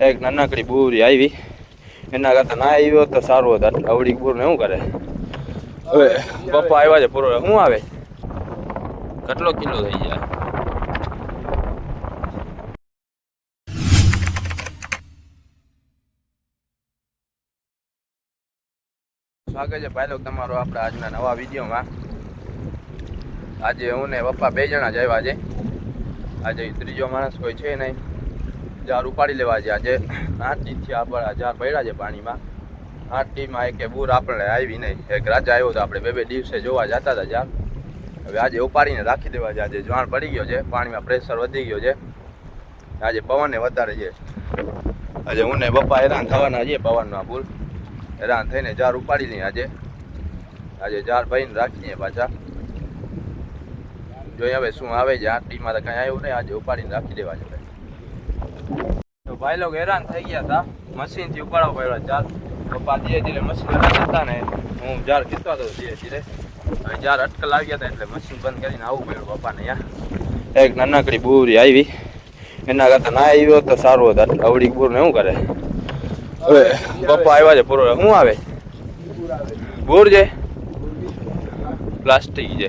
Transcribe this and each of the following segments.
એક નાનકડી બુરી આવી. એના કરતા ના આવ્યો તો સારું હતું. આવડી અવળી બુર ને શું કરે? હવે પપ્પા આવ્યા છે પૂરો. શું આવે? કેટલો કિલો થઈ જાય? સ્વાગત છે ભાઈ લોકો તમારો આપણા આજના નવા વિડીયોમાં. આજે હું ને પપ્પા બે જણા જ આવ્યા છે. આજે ત્રીજો માણસ કોઈ છે નહીં. જાર ઉપાડી લેવા છે. આજે આઠ ટીમથી આપણા ઝાડ પડ્યા છે પાણીમાં. આઠ ટીમમાં એક બૂર આપણે આવી નહીં. એક રાજા આવ્યો તો આપણે બે બે દિવસે જોવા જતા હતા જાર હવે આજે ઉપાડીને રાખી દેવા છે. આજે જાણ પડી ગયો છે. પાણીમાં પ્રેશર વધી ગયો છે. આજે પવન વધારે છે. આજે હું ને પપ્પા હેરાન થવાના છે પવનમાં પુલ હેરાન થઈને જાર ઉપાડી લઈએ આજે. આજે જાર ભરીને રાખીએ પાછા. જોઈએ હવે શું આવે છે. આ ટીમમાં તો કાંઈ આવ્યું નહીં. આજે ઉપાડીને રાખી દેવા છે. તો ભાઈ લોકો હેરાન થઈ ગયા હતા. મશીનથી ઉપાડવા પડ્યો જાર પપ્પા ધીરે ધીરે મશીન હતા ને, હું જાર ખીચતો હતો ધીરે ધીરે. હવે જાર અટકલ આવ્યા હતા એટલે મશીન બંધ કરીને આવવું પડ્યું પપ્પાને અહીંયા. એક નાનકડી બુરી આવી. એના કરતા ના આવ્યો તો સારું હતું. અવડી બુર ને શું કરે? હવે પપ્પા આવ્યા છે પૂરો. શું આવે? બુર છે? પ્લાસ્ટિક છે.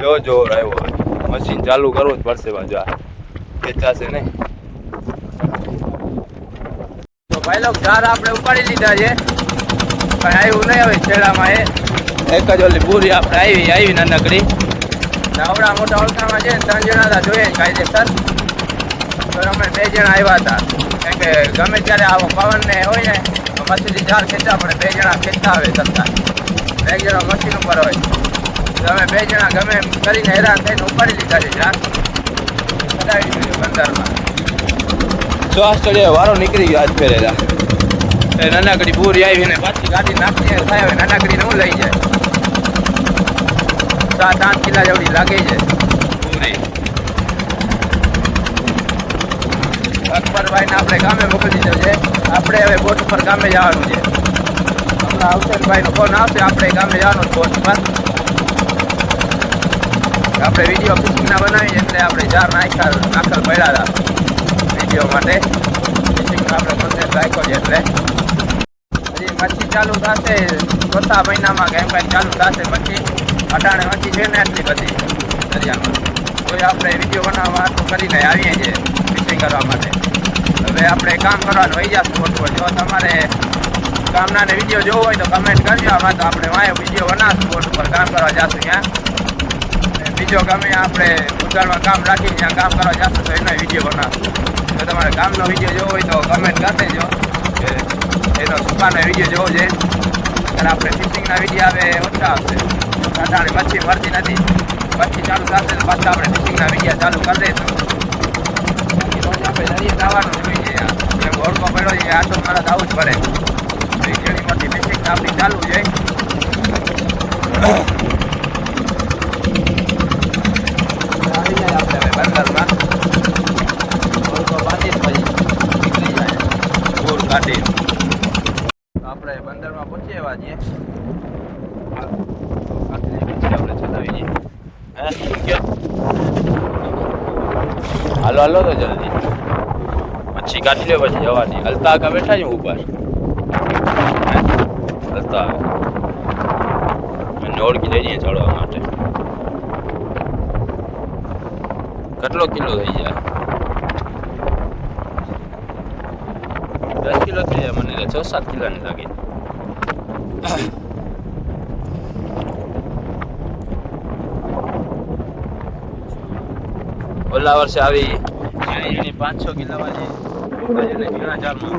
જો જોર આવ્યો. મશીન ચાલુ કરવું જ પડશે બાજુ આ. ખેંચાશે નહીં. તો ભાઈ લોક ધાર આપણે ઉપાડી લીધા છે. પણ આવ્યું નહીં હવે છેડામાં એ. એક જ ઓલી પૂરી આપણે આવી આવી નાનકડી. આવડા મોટા ઓળખામાં છે ને ત્રણ જણા હતા જોઈએ કાયદેસર. તો અમે બે જણા આવ્યા હતા. કારણ કે ગમે ત્યારે આવો પવન ને હોય ને તો મછલી ઝાડ ખેંચા પડે બે જણા ખેંચતા આવે કરતા. બે જણા મશીન ઉપર હોય. તો અમે બે જણા ગમે એમ કરીને હેરાન થઈને ઉપાડી લીધા છે ચાર કઢાવી દીધું વારો નીકળી ગયો આજ ફેરેલા એ નાનકડી પૂરી આવી ને પાછી ગાડી નાખી થાય હવે. નાનકડી નું લઈ જાય? સાત, આઠ કિલા જેવડી લાગે છે. પૂરી. અકબરભાઈને આપણે ગામે મોકલી દીધો છે. આપણે હવે બોટ ઉપર ગામે જવાનું છે. હમણાં અવસરભાઈનો ફોન આવશે. આપણે ગામે જવાનું બોટ ઉપર આપણે વીડિયો ફિશિંગના બનાવીએ એટલે આપણે ચાર નાખલ નાખલ પડ્યા હતા. વીડિયો માટે. આપણે કોન્સેપ્ટ રાખ્યો છે એટલે. હજી મચ્છી ચાલુ થશે, ચોથા મહિનામાં કે એમ કાંઈ ચાલુ થશે પછી, અટાણે મચ્છી છે ને એટલી બધી દરિયામાં. કોઈ આપણે વીડિયો બનાવવા તો કરીને આવીએ છીએ ફિશિંગ કરવા માટે. હવે આપણે કામ કરવાનું હોય જશું મોટું જો તમારે કામના ને વીડિયો જોવો હોય તો કમેન્ટ કરજો. આમાં તો આપણે વાંય વીડિયો બનાવશું બોટ ઉપર કામ કરવા જશું ત્યાં. અને બીજો ગમે આપણે ઉતાળમાં કામ રાખી ત્યાં કામ કરવા જશું તો એનો વીડિયો બનાવશું જો તમારે કામનો વીડિયો જોવો હોય તો કમેન્ટ કરી દેજો કે એનો સુકાનો વીડિયો જોવો છે ત્યારે આપણે ફિશિંગના વીડિયો આવે ઓછા આવશે અટાણે મચ્છી મળતી નથી મચ્છી ચાલુ થશે તો પાછા આપણે ફિશિંગના વીડિયો ચાલુ કરી દઈશું બાકી રોજ આપણે દરિયે જવાનું જોઈએ એમ ઓળખો પડ્યો છે આટો મારા જવું જ પડે તો એ ઘણી મોટી ફિશિંગ આપણી ચાલુ છે આવી બાંધી પછી કાઢી આપણે બંદરમાં પહોંચી આવ્યા છીએ આપણે ચલાવી જઈએ હાલો હાલો તો જલ્દી પછી કાઢી લે પછી જવાની હલતા આગા બેઠા છે ઉપર? હલતા ઓળખી જઈએ ચડવા માટે કેટલો કિલો થઈ જાય દસ કિલો થઈ જાય મને છ સાત કિલોની લાગે ઓલા વર્ષે આવી એની પાંચ છ કિલો વાળી ઝીણા જારમાં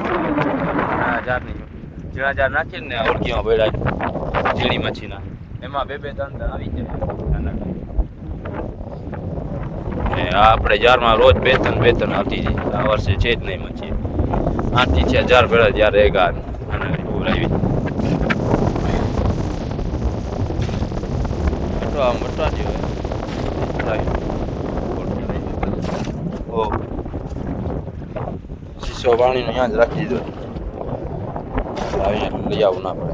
હા જારની ઝીણા જાર નાખીને ઓળખીમાં પડ્યા ઝીણી મચ્છીના એમાં બે બે ત્રણ આવી જાય ને આપણે જારમાં રોજ બે ત્રણ બે ત્રણ આવતી જાય આ વર્ષે છે જ નહીં મચી આઠથી છે, હજાર ભેળા જ્યારે એક અને તો આ મોટા જેવો શીશો પાણીનો અહીંયા રાખી દીધો. લઈ આવું ના પડે.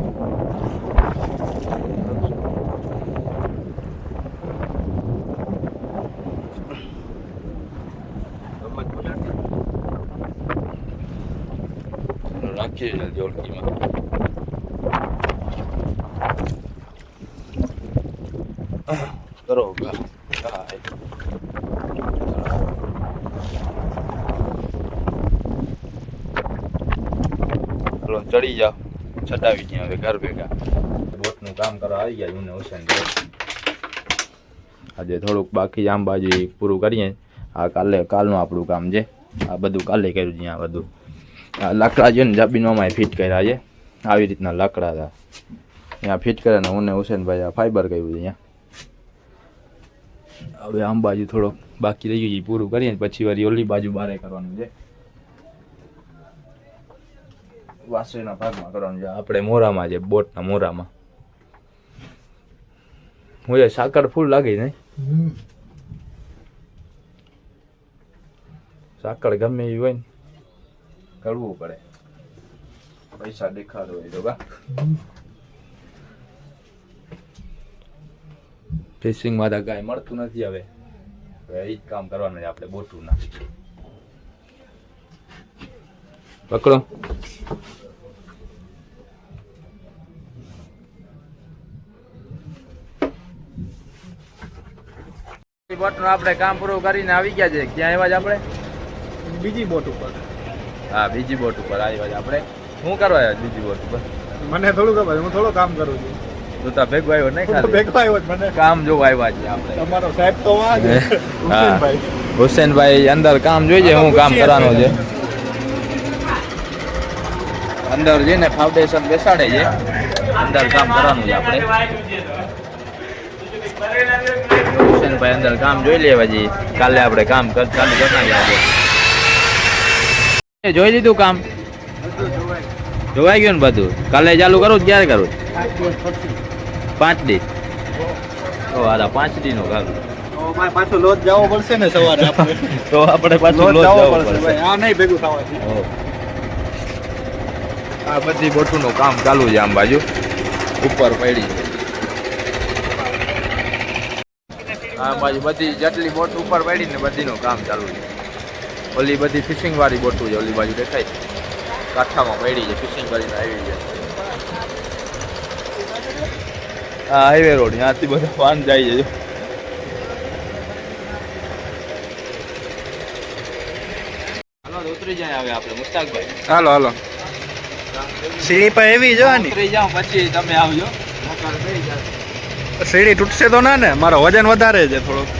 નાખીએ જલ્દી ઓળખીમાં કરો ચડી જાઓ ચડાવી ગયા હવે ઘર ભેગા બોટનું કામ કરવા આવી ગયા યુને હુસેન આજે થોડુંક બાકી આંબાજી પૂરું કરીએ આ કાલે કાલનું આપણું કામ છે આ બધું કાલે કર્યું છે આ બધું લાકડા છે ને જાબીનોમાં ફિટ કર્યા છે. આવી રીતના લાકડા હતા. ત્યાં ફિટ કર્યા ને હું હુસેનભાઈ આ ફાઈબર કર્યું છે અહીંયા. હવે આંબાજી થોડોક બાકી રહી ગયું પૂરું કરીએ ને પછી વારી ઓલી બાજુ બારે કરવાનું છે. વાસળીના ભાગમાં કરવાનું છે. આપણે મોરામાં છે બોટના મોરામાં. હું એ સાકર ફૂલ લાગી નહીં સાકર ગમે એવી હોય ને. કરવું પડે. પૈસા દેખાડો હોય તો કા ફિશિંગમાં તો કાંઈ મળતું નથી હવે. હવે એ જ કામ કરવાનું છે આપણે બોટું ના પકડો બોટનું આપણે કામ પૂરું કરીને આવી ગયા છે. ક્યાં આવ્યા છે આપણે? બીજી બોટ ઉપર. હા બીજી બોટ ઉપર આવ્યા આપણે શું કરવા આવ્યા બીજી બોટ ઉપર? મને થોડું ખબર હું થોડું કામ કરું છું. તું તો ભેગો આવ્યો નહીં ખાલી? ભેગો આવ્યો મને. કામ જોવા આવ્યા છીએ આપણે. તમારો સાહેબ તો વાં છે હુસેનભાઈ. હુસેનભાઈ અંદર કામ જોઈએ હું કામ કરવાનું છે. અંદર જઈને ફાઉન્ડેશન બેસાડે છે. અંદર કામ કરવાનું છે આપણે. હુસેનભાઈ અંદર કામ જોઈ લે પછી કાલે આપણે કામ ચાલુ કરી નાખીએ. આજે એ જોઈ લીધું કામ? જોવાઈ ગયું ને બધું? કાલે ચાલુ કરું ક્યારે કરું? પાંચ દી. પાંચ દી નું કામ ને આ બધી બોટુનું કામ ચાલુ છે આમ બાજુ. ઉપર પડી આ બાજુ બધી જેટલી બોટ ઉપર પડી ને બધીનું કામ ચાલુ છે. ઓલી બધી ફિશિંગ વાળી બોટું છે ઓલી બાજુ દેખાય. છે. કાંઠામાં પડી છે ફિશિંગ કરીને આવી છે આ હાઈવે રોડ ત્યાંથી બધા વાન જાય છે હાલો ઉતરી જાય હવે આપણે મુસ્તાકભાઈ. હાલો હાલો. સીડી પર એવી જવાની ઉતરી જાઓ પછી તમે આવજો. સીડી તૂટશે તો ના ને મારો વજન વધારે છે થોડુંક.